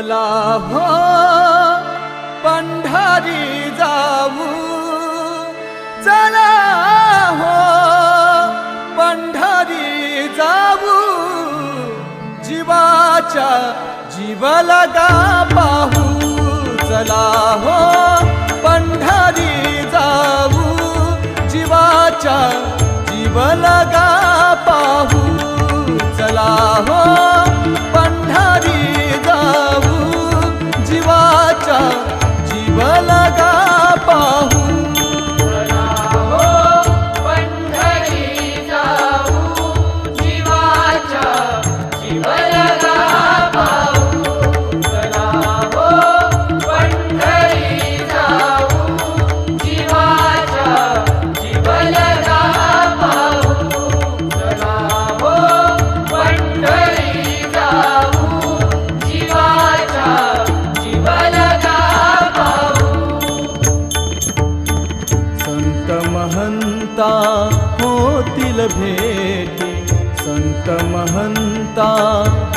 चला हो पंढरी जाऊ. चला हो पंढरी जाऊ. जीवाच्या जीव गा पाहू हो. चला हो पंढरी जाऊ. जीवाच्या जीव पाहू हो. चला हो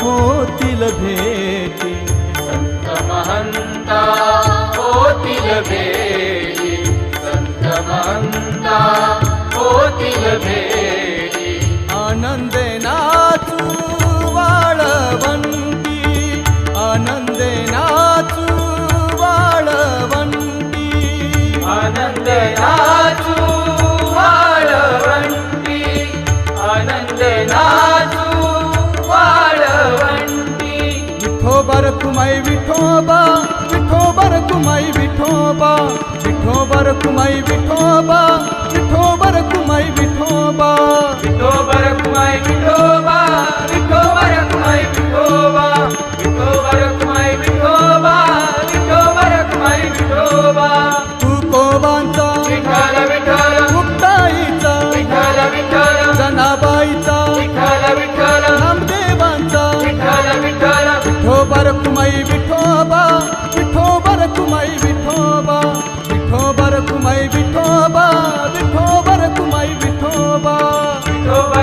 होतील भेटी संत महंता होतील भेटी संत महंता होतील भेटी कुमाई विठोबा विठोबर कुमाई विठोबा विठोबर कुमाई विठोबा विठोबर कुमाई विठोबा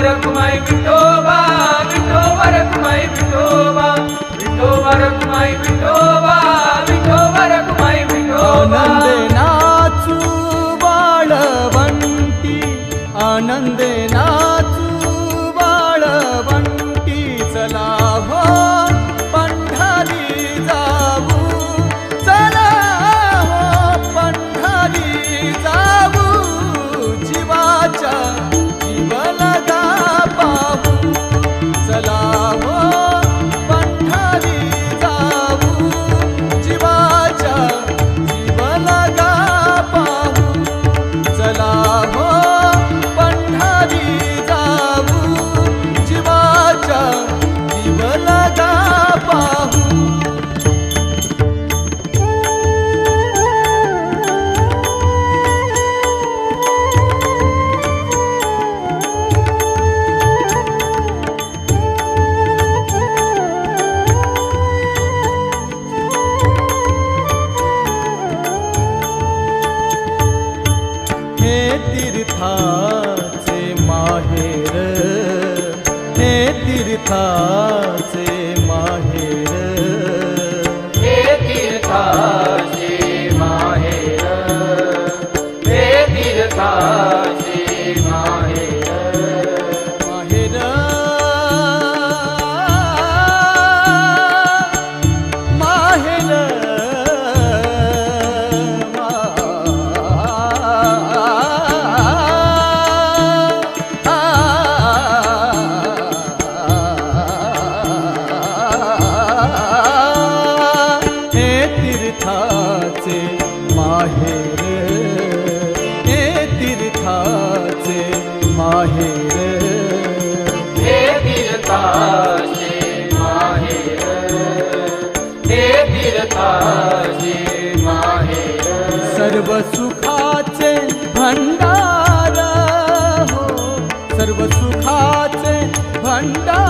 వరకుమై విఠోబా విఠో వరకుమై విఠోబా విఠో వరకుమై విఠోబా విఠో వరకుమై విఠోబా. हे तीर्थाचे माहेर हे तीर्थाचे माहेर. हे तीर्था तीर्थाचे माहेर हे तीर्थाचे माहेर. हे तीर्थाचे माहेर हे तीर्थाचे माहेर. सर्व सुखाचे भंडार हो सर्व सुखाचे भंडार